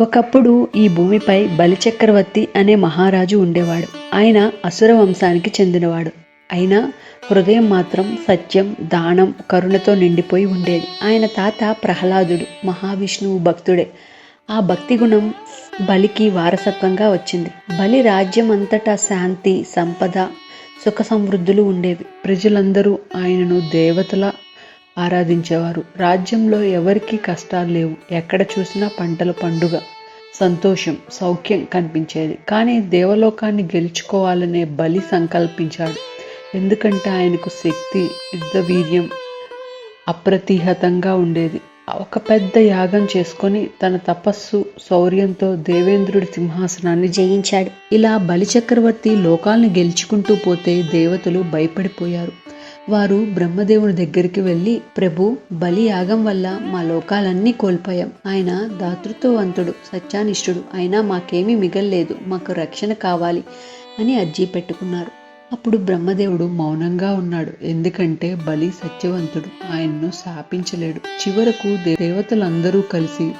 ఒకప్పుడు ఈ భూమిపై బలిచక్రవర్తి అనే మహారాజు ఉండేవాడు. ఆయన అసుర వంశానికి చెందినవాడు. అయినా హృదయం మాత్రం సత్యం దానం కరుణతో నిండిపోయి ఉండేది. ఆయన తాత ప్రహ్లాదుడు మహావిష్ణువు భక్తుడే. ఆ భక్తి గుణం బలికి వారసత్వంగా వచ్చింది. బలి రాజ్యం అంతటా శాంతి సంపద సుఖ సమృద్ధులు ఉండేవి. ప్రజలందరూ ఆయనను దేవతల ఆరాధించేవారు. రాజ్యంలో ఎవరికీ కష్టాలు లేవు. ఎక్కడ చూసినా పంటల పండుగ సంతోషం సౌఖ్యం కనిపించేది. కానీ దేవలోకాన్ని గెలుచుకోవాలనే బలి సంకల్పించాడు. ఎందుకంటే ఆయనకు శక్తి యుద్ధ వీర్యం అప్రతిహతంగా ఉండేది. ఒక పెద్ద యాగం చేసుకొని తన తపస్సు శౌర్యంతో దేవేంద్రుడి సింహాసనాన్ని జయించాడు. ఇలా బలిచక్రవర్తి లోకాల్ని గెలుచుకుంటూ పోతే దేవతలు భయపడిపోయారు. వారు బ్రహ్మదేవుని దగ్గరికి వెళ్ళి ప్రభు బలి యాగం వల్ల మా లోకాలన్నీ కోల్పోయాం. ఆయన దాతృత్వవంతుడు సత్యానిష్ఠుడు. అయినా మాకేమీ మిగల్లేదు. మాకు రక్షణ కావాలి అని అర్జీ పెట్టుకున్నారు. అప్పుడు బ్రహ్మదేవుడు మౌనంగా ఉన్నాడు. ఎందుకంటే బలి సత్యవంతుడు ఆయన్ను శాపించలేడు. చివరకు దేవతలందరూ కలిసి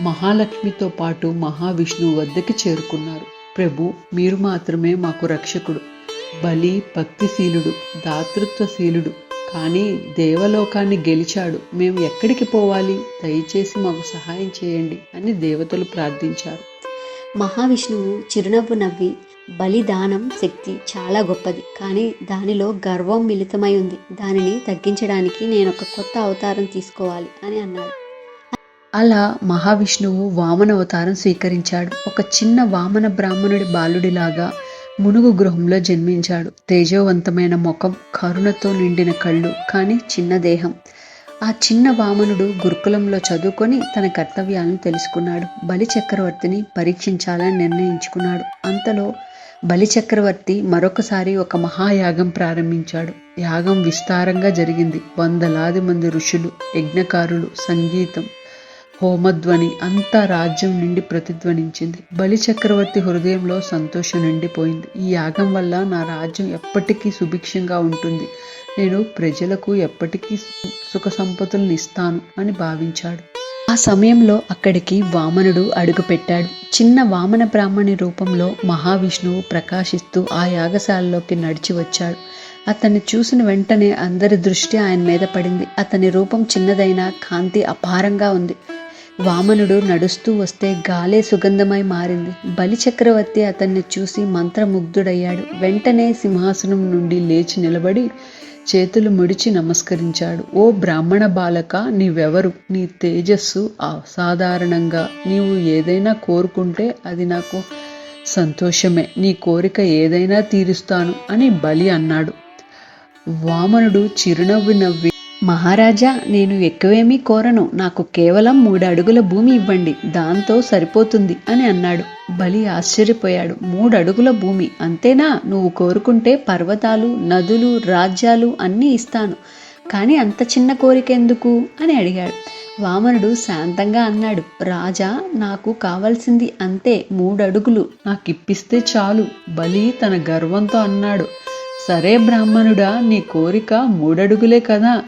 మహాలక్ష్మితో పాటు మహావిష్ణువు వద్దకి చేరుకున్నారు. ప్రభు మీరు మాత్రమే మాకు రక్షకుడు. బలి భక్తిశీలుడు దాతృత్వశీలుడు. కానీ దేవలోకాన్ని గెలిచాడు. మేము ఎక్కడికి పోవాలి? దయచేసి మాకు సహాయం చేయండి అని దేవతలు ప్రార్థించారు. మహావిష్ణువు చిరునవ్వు నవ్వి బలిదానం శక్తి చాలా గొప్పది. కానీ దానిలో గర్వం మిళితమై ఉంది. దానిని తగ్గించడానికి నేను ఒక కొత్త అవతారం తీసుకోవాలి అని అన్నాడు. అలా మహావిష్ణువు వామన అవతారం స్వీకరించాడు. ఒక చిన్న వామన బ్రాహ్మణుడి బాలుడిలాగా మునుగు గృహంలో జన్మించాడు. తేజోవంతమైన ముఖం కరుణతో నిండిన కళ్ళు కానీ చిన్న దేహం. ఆ చిన్న వామనుడు గురుకులంలో చదువుకొని తన కర్తవ్యాలను తెలుసుకున్నాడు. బలి చక్రవర్తిని పరీక్షించాలని నిర్ణయించుకున్నాడు. అంతలో బలి చక్రవర్తి మరొకసారి ఒక మహాయాగం ప్రారంభించాడు. యాగం విస్తారంగా జరిగింది. వందలాది మంది ఋషులు యజ్ఞకారులు సంగీతం హోమధ్వని అంతా రాజ్యం నుండి ప్రతిధ్వనించింది. బలి చక్రవర్తి హృదయంలో సంతోషం నిండిపోయింది. ఈ యాగం వల్ల నా రాజ్యం ఎప్పటికీ సుభిక్షంగా ఉంటుంది. నేను ప్రజలకు ఎప్పటికీ సుఖ సంపదలను ఇస్తాను అని భావించాడు. ఆ సమయంలో అక్కడికి వామనుడు అడుగుపెట్టాడు. చిన్న వామన బ్రాహ్మణి రూపంలో మహావిష్ణువు ప్రకాశిస్తూ ఆ యాగశాలలోకి నడిచి వచ్చాడు. అతన్ని చూసిన వెంటనే అందరి దృష్టి ఆయన మీద పడింది. అతని రూపం చిన్నదైన కాంతి అపారంగా ఉంది. వామనుడు నడుస్తూ వస్తే గాలే సుగంధమై మారింది. బలి చక్రవర్తి అతన్ని చూసి మంత్రముగ్ధుడయ్యాడు. వెంటనే సింహాసనం నుండి లేచి నిలబడి చేతులు ముడిచి నమస్కరించాడు. ఓ బ్రాహ్మణ బాలక నీవెవరు? నీ తేజస్సు అసాధారణంగా. నీవు ఏదైనా కోరుకుంటే అది నాకు సంతోషమే. నీ కోరిక ఏదైనా తీరుస్తాను అని బలి అన్నాడు. వామనుడు చిరునవ్వు నవ్వి మహారాజా నేను ఎక్కువేమీ కోరను. నాకు కేవలం మూడు అడుగుల భూమి ఇవ్వండి. దాంతో సరిపోతుంది అని అన్నాడు. బలి ఆశ్చర్యపోయాడు. మూడు అడుగుల భూమి. అంతేనా? నువ్వు కోరుకుంటే పర్వతాలు నదులు రాజ్యాలు అన్నీ ఇస్తాను. కానీ అంత చిన్న కోరిక ఎందుకు? అని అడిగాడు. వామనుడు శాంతంగా అన్నాడు. రాజా నాకు కావలసింది అంతే. మూడు అడుగులు నాకు ఇప్పిస్తే చాలు. బలి తన గర్వంతో అన్నాడు. సరే బ్రాహ్మణుడా నీ కోరిక మూడడుగులే కదా.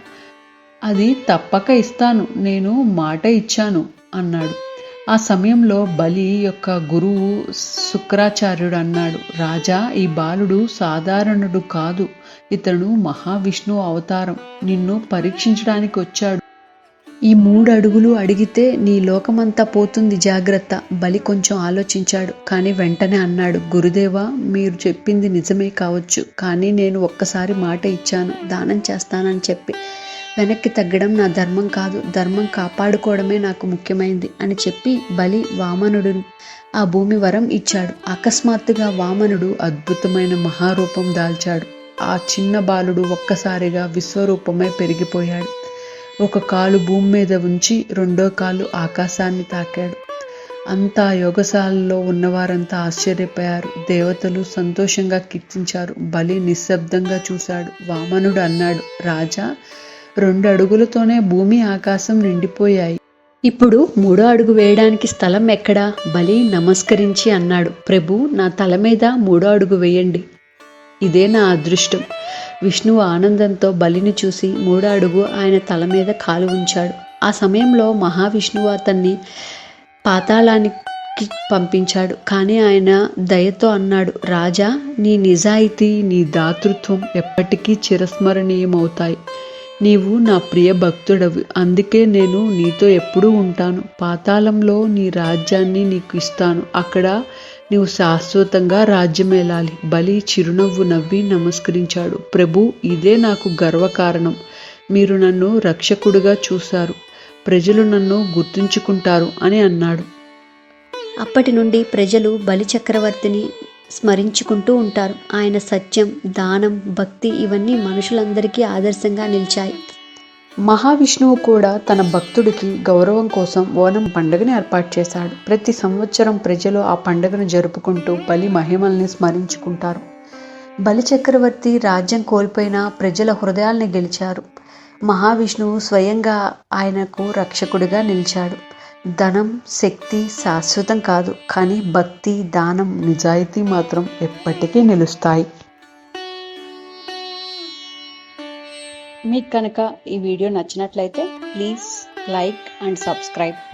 అది తప్పక ఇస్తాను నేను మాట ఇచ్చాను అన్నాడు. ఆ సమయంలో బలి యొక్క గురువు శుక్రాచార్యుడు అన్నాడు రాజా ఈ బాలుడు సాధారణుడు కాదు. ఇతను మహావిష్ణు అవతారం. నిన్ను పరీక్షించడానికి వచ్చాడు. ఈ మూడు అడుగులు అడిగితే నీ లోకమంతా పోతుంది జాగ్రత్త బలి కొంచెం ఆలోచించాడు కానీ వెంటనే అన్నాడు గురుదేవా మీరు చెప్పింది నిజమే కావచ్చు కానీ నేను ఒక్కసారి మాట ఇచ్చాను దానం చేస్తానని చెప్పి. వెనక్కి తగ్గడం నా ధర్మం కాదు. ధర్మం కాపాడుకోవడమే నాకు ముఖ్యమైంది అని చెప్పి బలి వామనుడు ఆ భూమి వరం ఇచ్చాడు. అకస్మాత్తుగా వామనుడు అద్భుతమైన మహారూపం దాల్చాడు. ఆ చిన్న బాలుడు ఒక్కసారిగా విశ్వరూపమై పెరిగిపోయాడు. ఒక కాలు భూమి మీద ఉంచి రెండో కాలు ఆకాశాన్ని తాకాడు. అంతా యోగశాలలో ఉన్నవారంతా ఆశ్చర్యపోయారు. దేవతలు సంతోషంగా కీర్తించారు. బలి నిశ్శబ్దంగా చూశాడు. వామనుడు అన్నాడు రాజా రెండు అడుగులతోనే భూమి ఆకాశం నిండిపోయాయి. ఇప్పుడు మూడో అడుగు వేయడానికి స్థలం ఎక్కడా? బలి నమస్కరించి అన్నాడు. ప్రభు నా తల మీద మూడో అడుగు వేయండి. ఇదే నా అదృష్టం. విష్ణువు ఆనందంతో బలిని చూసి మూడో అడుగు ఆయన తల మీద కాలు ఉంచాడు. ఆ సమయంలో మహావిష్ణువు అతన్ని పాతాళానికి పంపించాడు. కానీ ఆయన దయతో అన్నాడు రాజా నీ నిజాయితీ నీ దాతృత్వం ఎప్పటికీ చిరస్మరణీయమవుతాయి. నీవు నా ప్రియ భక్తుడవి. అందుకే నేను నీతో ఎప్పుడూ ఉంటాను. పాతాళంలో నీ రాజ్యాన్ని నీకు ఇస్తాను. అక్కడ నీవు శాశ్వతంగా రాజ్యమేలాలి. బలి చిరునవ్వు నవ్వి నమస్కరించాడు. ప్రభు ఇదే నాకు గర్వకారణం. మీరు నన్ను రక్షకుడిగా చూశారు. ప్రజలు నన్ను గుర్తుంచుకుంటారు అని అన్నాడు. అప్పటి నుండి ప్రజలు బలి చక్రవర్తిని స్మరించుకుంటూ ఉంటారు. ఆయన సత్యం దానం భక్తి ఇవన్నీ మనుషులందరికీ ఆదర్శంగా నిలిచాయి. మహావిష్ణువు కూడా తన భక్తుడికి గౌరవం కోసం ఓనం పండుగని ఏర్పాటు చేశాడు. ప్రతి సంవత్సరం ప్రజలు ఆ పండుగను జరుపుకుంటూ బలి మహిమల్ని స్మరించుకుంటారు. బలి చక్రవర్తి రాజ్యం కోల్పోయిన ప్రజల హృదయాల్ని గెలిచారు. మహావిష్ణువు స్వయంగా ఆయనకు రక్షకుడిగా నిలిచాడు. ధనం శక్తి శాశ్వతం కాదు కానీ భక్తి దానం నిజాయితీ మాత్రం ఎప్పటికీ నిలుస్తాయి. మీకు కనుక ఈ వీడియో నచ్చినట్లయితే ప్లీజ్ లైక్ అండ్ సబ్స్క్రైబ్.